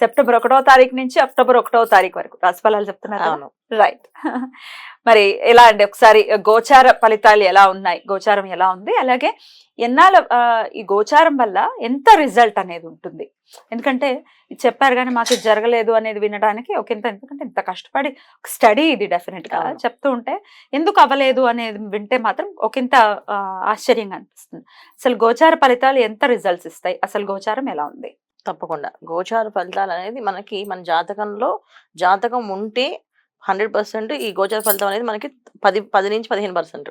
September ఒకటో తారీఖు నుంచి అక్టోబర్ ఒకటో తారీఖు వరకు. రాశిఫలాలు చెప్తున్నారు? రైట్ మరి ఎలా అండి? ఒకసారి గోచార ఫలితాలు ఎలా ఉన్నాయి? గోచారం ఎలా ఉంది? అలాగే ఎన్నాళ్ళ ఈ గోచారం వల్ల ఎంత రిజల్ట్ అనేది ఉంటుంది? ఎందుకంటే చెప్పారు కానీ మాకు ఇది జరగలేదు అనేది వినడానికి ఒక ఇంత ఎందుకంటే ఇంత కష్టపడి స్టడీ ఇది డెఫినెట్గా. చెప్తూ ఉంటే ఎందుకు అవ్వలేదు అనేది వింటే మాత్రం ఒకంత ఆ, ఆశ్చర్యంగా అనిపిస్తుంది. అసలు గోచార ఫలితాలు ఎంత రిజల్ట్స్ ఇస్తాయి? అసలు గోచారం ఎలా ఉంది? తప్పకుండా. గోచార ఫలితాలు అనేది మనకి మన జాతకంలో జాతకం ఉంటే హండ్రెడ్ పర్సెంట్ ఈ గోచార ఫలితం అనేది మనకి పది పది నుంచి పదిహేను పర్సెంట్.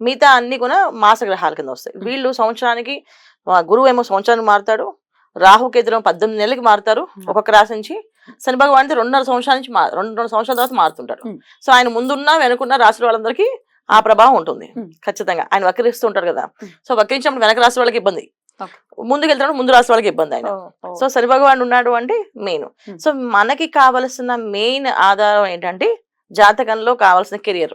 మిగతా అన్ని కూడా మాస గ్రహాల కింద వస్తాయి. వీళ్ళు సంవత్సరానికి గురువు ఏమో సంవత్సరానికి మారుతాడు రాహు కేతులు పద్దెనిమిది నెలలకి మారుతారు. ఒక్కొక్క రాశి నుంచి శని భగవాన్ రెండున్నర సంవత్సరాల నుంచి మారు రెండు రెండు సంవత్సరాల తర్వాత మారుతుంటారు మ్మ్. సో ఆయన ముందున్న వెనుకున్న రాశుల వాళ్ళందరికీ ఆ ప్రభావం ఉంటుంది. ఖచ్చితంగా ఆయన వక్రిస్తూ ఉంటారు కదా. సో వక్రించినప్పుడు వెనక రాశి వాళ్ళకి ఇబ్బంది. ముందుకు వెళ్తున్నప్పుడు ముందు రాశి వాళ్ళకి ఇబ్బంది ఆయన సో శని భగవాన్ ఉన్నాడు అంటే మెయిన్. సో మనకి కావలసిన మెయిన్ ఆధారం ఏంటంటే జాతకంలో కావాల్సిన కెరియర్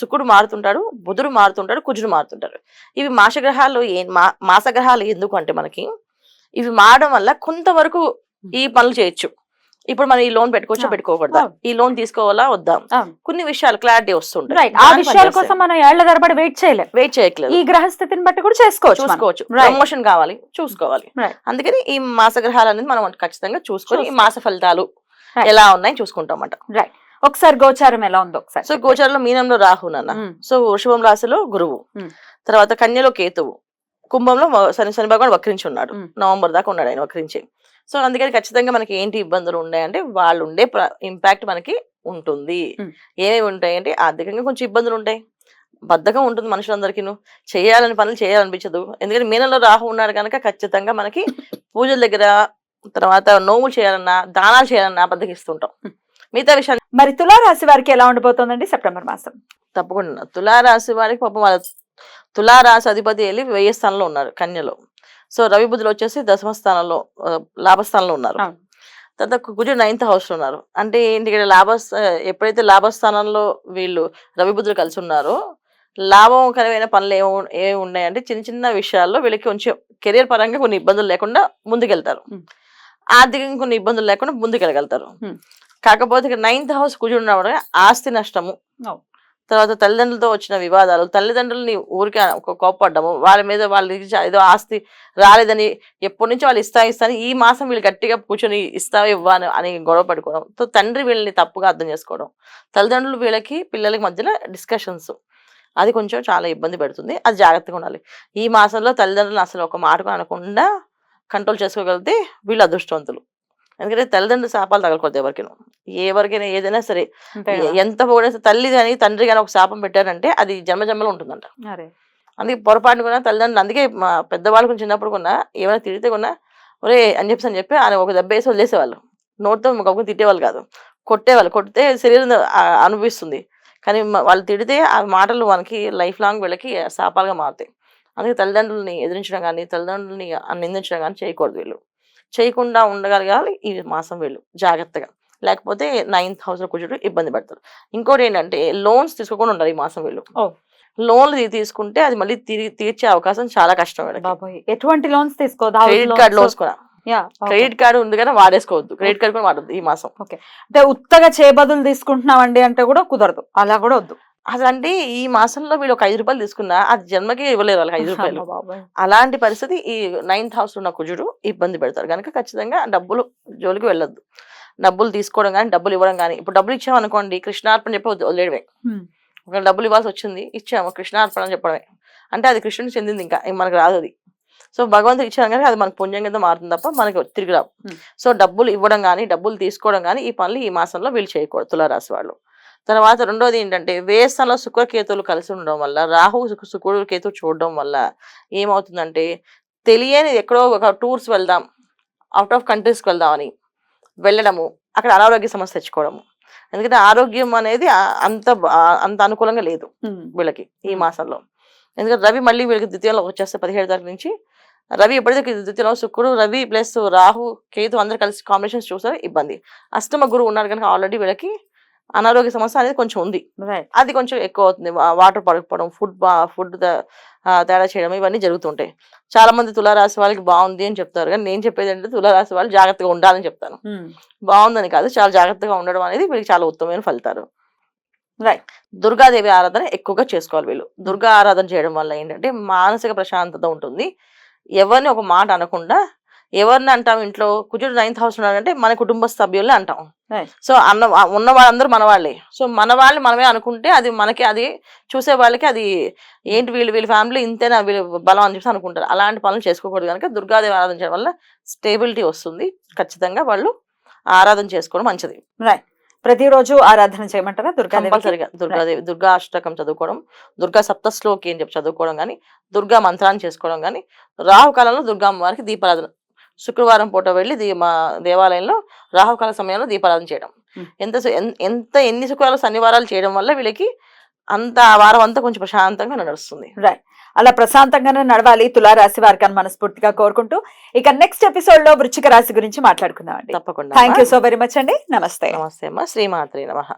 శుక్రుడు మారుతుంటాడు బుధుడు మారుతుంటాడు కుజుడు మారుతుంటాడు. ఇవి మాస గ్రహాలు ఏ మా మాస గ్రహాలు ఎందుకు అంటే మనకి ఇవి మారడం వల్ల కొంతవరకు ఈ పనులు చేయొచ్చు. ఇప్పుడు మనం ఈ లోన్ పెట్టుకోవచ్చా పెట్టుకోకూడదా. ఈ లోన్ తీసుకోవాలా వద్దా. కొన్ని విషయాలు క్లారిటీ వస్తుంటాయి. రైట్ ఆ విషయాల కోసం మనం ఏళ్ళ తరబడి వెయిట్ చేయలేం. వెయిట్ చేయట్లేదు. ఈ గ్రహస్థితిని బట్టి కూడా చేసుకోవచ్చు. చూసుకోవచ్చు. ప్రమోషన్ కావాలి చూసుకోవాలి. అందుకని ఈ మాస గ్రహాలు అనేది మనం ఖచ్చితంగా చూసుకొని ఈ మాస ఫలితాలు. ఎలా ఉన్నాయి చూసుకుంటాం అన్నమాట. ఒకసారి గోచారం ఎలా ఉందో ఒకసారి సో గోచారంలో మీనంలో రాహు నాన్న. సో వృషభం రాశిలో గురువు. తర్వాత కన్యలో కేతువు. కుంభంలో శని శని భగవాన్ వక్రించి ఉన్నాడు. నవంబర్ దాకా ఉన్నాడు ఆయన వక్రించి. సో అందుకని ఖచ్చితంగా మనకి ఏంటి ఇబ్బందులు ఉన్నాయంటే వాళ్ళు ఉండే ఇంపాక్ట్ మనకి ఉంటుంది. మ్మ్. ఏమేమి ఉంటాయంటే ఆర్థికంగా కొంచెం ఇబ్బందులు ఉంటాయి. బద్ధకం ఉంటుంది మనుషులందరికీ చేయాలని పనులు చేయాలనిపించదు. ఎందుకంటే మీనంలో రాహు ఉన్నాడు కనుక ఖచ్చితంగా మనకి పూజల దగ్గర తర్వాత నోములు చేయాలన్నా దానాలు చేయాలన్నా బద్దకిస్తుంటాం. మిగతా విషయాలు మరి తులారాశి వారికి ఎలా ఉండబోతోందండి సెప్టెంబర్ మాసం? తప్పకుండా. తులారాశి వారికి పాపం వాళ్ళ తులారాశి అధిపతి వెళ్ళి వెయ్యి స్థానంలో ఉన్నారు కన్యలో. సో రవి బుద్ధులు వచ్చేసి దశమ స్థానంలో లాభస్థానంలో ఉన్నారు. తర్వాత కుజుడు నైన్త్ హౌస్లో ఉన్నారు. అంటే ఏంటి ఇక్కడ లాభ ఎప్పుడైతే లాభస్థానంలో వీళ్ళు రవి బుద్ధులు కలిసి ఉన్నారో లాభకరమైన పనులు ఏమి ఏమి ఉన్నాయంటే చిన్న చిన్న విషయాల్లో వీళ్ళకి కొంచెం కెరియర్ పరంగా కొన్ని ఇబ్బందులు లేకుండా ముందుకెళ్తారు. ఆర్థికంగా కొన్ని ఇబ్బందులు లేకుండా ముందుకెళ్ళగలుగుతారు. కాకపోతే ఇక్కడ నైన్త్ హౌస్ ఉన్నప్పుడు ఆస్తి నష్టము. తర్వాత తల్లిదండ్రులతో వచ్చిన వివాదాలు తల్లిదండ్రులని ఊరికే ఒక కోప్పడ్డము వాళ్ళ మీద వాళ్ళకి చా- ఏదో ఆస్తి రాలేదని ఎప్పటి నుంచి వాళ్ళు ఇస్తా ఇస్తా అని ఈ మాసం వీళ్ళు గట్టిగా కూర్చొని ఇస్తావా ఇవ్వను అని గొడవ పడుకోవడం. తో తండ్రి వీళ్ళని తప్పుగా అర్థం చేసుకోవడం. తల్లిదండ్రులు వీళ్ళకి పిల్లలకి మధ్యలో డిస్కషన్స్ అది కొంచెం చాలా ఇబ్బంది పెడుతుంది. అది జాగ్రత్తగా ఉండాలి. ఈ మాసంలో తల్లిదండ్రులు అసలు ఒక మాట కూడా అనకుండా కంట్రోల్ చేసుకోగలిగితే వీళ్ళు అదృష్టవంతులు. ఎందుకంటే తల్లిదండ్రులు శాపాలు తగలకూడదు ఎవరికైనా ఎవరికైనా ఏదైనా సరే? ఎంత పొగిడేస్తే తల్లి కానీ తండ్రి కానీ ఒక శాపం పెట్టారంటే అది జన్మ జన్మలో ఉంటుందంట. అందుకే పొరపాటున కూడా తల్లిదండ్రులు అందుకే మా పెద్దవాళ్ళు కొంచెం చిన్నప్పుడు కొన్నా ఏమైనా తిడితే కొన్నా ఒరే అని చెప్పి అని చెప్పి ఆయన ఒక దెబ్బ వేసి వదిలేసేవాళ్ళు. నోటితో గొప్ప తిట్టేవాళ్ళు కాదు. కొట్టేవాళ్ళు. కొడితే శరీరం ఆ, అనుభవిస్తుంది. కానీ వాళ్ళు తిడితే ఆ మాటలు మనకి లైఫ్ లాంగ్ వీళ్ళకి శాపాలుగా మారుతాయి. అందుకే తల్లిదండ్రులని ఎదిరించడం కానీ తల్లిదండ్రులని నిందించడం కానీ చేయకూడదు వీళ్ళు. చేయకుండా ఉండగలగాలి ఈ మాసం వీళ్ళు. జాగ్రత్తగా. లేకపోతే నైన్త్ హౌస్లో కూర్చోటం ఇబ్బంది పడతారు. ఇంకోటి ఏంటంటే లోన్స్ తీసుకోకుండా ఉండాలి ఈ మాసం వీళ్ళు. లోన్లు తీసుకుంటే అది మళ్ళీ తిరిగి తీర్చే అవకాశం చాలా కష్టం ఎటువంటి లోన్స్ తీసుకోదు క్రెడిట్ కార్డ్ లోన్స్ కూడా. క్రెడిట్ కార్డు ఉంది కానీ వాడేసుకోవద్దు. క్రెడిట్ కార్డు కూడా వాడద్దు ఈ మాసం. అంటే ఉత్తగా చేబదులు తీసుకుంటున్నామండి అంటే కూడా కుదరదు. అలా కూడా వద్దు. అంటే ఈ మాసంలో వీళ్ళు ఒక ఐదు రూపాయలు తీసుకున్నా అది జన్మకి ఇవ్వలేరు వాళ్ళకి ఐదు రూపాయలు. అలాంటి పరిస్థితి ఈ నైన్త్ హౌస్ ఉన్న కుజుడు ఇబ్బంది పెడతారు కనుక ఖచ్చితంగా డబ్బులు జోలికి వెళ్ళొద్దు. డబ్బులు తీసుకోవడం కానీ డబ్బులు ఇవ్వడం కానీ ఇప్పుడు డబ్బులు ఇచ్చాం అనుకోండి కృష్ణార్పణ చెప్పి వదిలే- వదిలేయడమే. Hmm. ఒక డబ్బులు ఇవ్వాల్సి వచ్చింది ఇచ్చాము కృష్ణార్పణ అని చెప్పడమే. అంటే అది కృష్ణుడికి చెందింది ఇంకా మనకు రాదు అది. సో భగవంతుడు ఇచ్చాం కానీ అది మనకు పుణ్యం కింద మారుతుంది తప్ప మనకి తిరిగి రావు. సో డబ్బులు ఇవ్వడం కానీ డబ్బులు తీసుకోవడం కానీ ఈ పనులు ఈ మాసంలో వీళ్ళు చేయకూడదు తులారాశి వాళ్ళు. తర్వాత రెండోది ఏంటంటే వేసంలో శుక్రకేతువులు కలిసి ఉండడం వల్ల రాహు శుక్ర- శుక్రుడు కేతు చూడడం వల్ల ఏమవుతుందంటే తెలియని ఎక్కడో ఒక టూర్స్ వెళ్దాం అవుట్ ఆఫ్ కంట్రీస్కి వెళ్దామని వెళ్ళడము అక్కడ అనారోగ్య సమస్య తెచ్చుకోవడము ఎందుకంటే ఆరోగ్యం అనేది అంత అంత అనుకూలంగా లేదు. వీళ్ళకి ఈ. మాసంలో ఎందుకంటే రవి మళ్ళీ వీళ్ళకి ద్వితీయంలో వచ్చేస్తే పదిహేడు తారీఖు నుంచి రవి ఎప్పుడైతే ద్వితీయంలో శుక్రుడు రవి ప్లస్ రాహు కేతు అందరు కలిసి కాంబినేషన్స్ చూసారు ఇబ్బంది అష్టమ గురువు ఉన్నారు కనుక ఆల్రెడీ వీళ్ళకి అనారోగ్య సమస్య అనేది కొంచెం ఉంది. అది కొంచెం ఎక్కువ అవుతుంది. వాటర్ పడకపోవడం ఫుడ్ బా ఫుడ్ తేడా చేయడం ఇవన్నీ జరుగుతుంటాయి. చాలా మంది తులారాశి వాళ్ళకి బాగుంది అని చెప్తారు. కానీ నేను చెప్పేది ఏంటంటే తులారాశి వాళ్ళు జాగ్రత్తగా ఉండాలని చెప్తాను. Hmm. బాగుందని కాదు చాలా జాగ్రత్తగా ఉండడం అనేది వీళ్ళకి చాలా ఉత్తమమైన ఫలితాలు. Right. దుర్గాదేవి ఆరాధన ఎక్కువగా చేసుకోవాలి వీళ్ళు. దుర్గా ఆరాధన చేయడం వల్ల ఏంటంటే మానసిక ప్రశాంతత ఉంటుంది. ఎవరిని ఒక మాట అనకుండా ఎవరిని అంటాం ఇంట్లో? కుజుడు నైన్త్ హౌస్ ఉన్నాడంటే మన కుటుంబ సభ్యుల్ని అంటాం. సో అన్న ఉన్న వాళ్ళందరూ మన వాళ్ళే సో మన వాళ్ళని మనమే అనుకుంటే అది మనకి అది చూసే వాళ్ళకి అది ఏంటి వీళ్ళు వీళ్ళ ఫ్యామిలీ ఇంతేనా వీళ్ళు బలం అని చెప్పి అనుకుంటారు. అలాంటి పనులు చేసుకోకూడదు కనుక దుర్గాదేవి ఆరాధన చేయడం వల్ల స్టేబిలిటీ వస్తుంది. ఖచ్చితంగా వాళ్ళు ఆరాధన చేసుకోవడం మంచిది. ప్రతిరోజు ఆరాధన చేయమంటారా దుర్గా కంపల్సరిగా. దుర్గాదేవి దుర్గా అష్టకం చదువుకోవడం దుర్గా సప్తశ్లోకి అని చెప్పి చదువుకోవడం కానీ దుర్గా మంత్రాన్ని చేసుకోవడం కానీ రాహుకాలంలో దుర్గా అమ్మవారికి దీపారాధన శుక్రవారం పూట వెళ్ళి దీ మా దేవాలయంలో రాహుకాల సమయంలో దీపారాధన చేయడం. ఎంత ఎంత ఎన్ని శుక్రాలు శనివారాలు చేయడం వల్ల వీళ్ళకి అంత ఆ వారం అంతా కొంచెం ప్రశాంతంగా నడుస్తుంది. అలా ప్రశాంతంగానే నడవాలి తులారాశి వారికి అని మనస్ఫూర్తిగా కోరుకుంటూ ఇక నెక్స్ట్ ఎపిసోడ్లో వృచ్చిక రాశి గురించి మాట్లాడుకుందాం అండి తప్పకుండా థ్యాంక్. సో వెరీ మచ్ అండి. నమస్తే. నమస్తే అమ్మా. శ్రీమాత్రి నమః.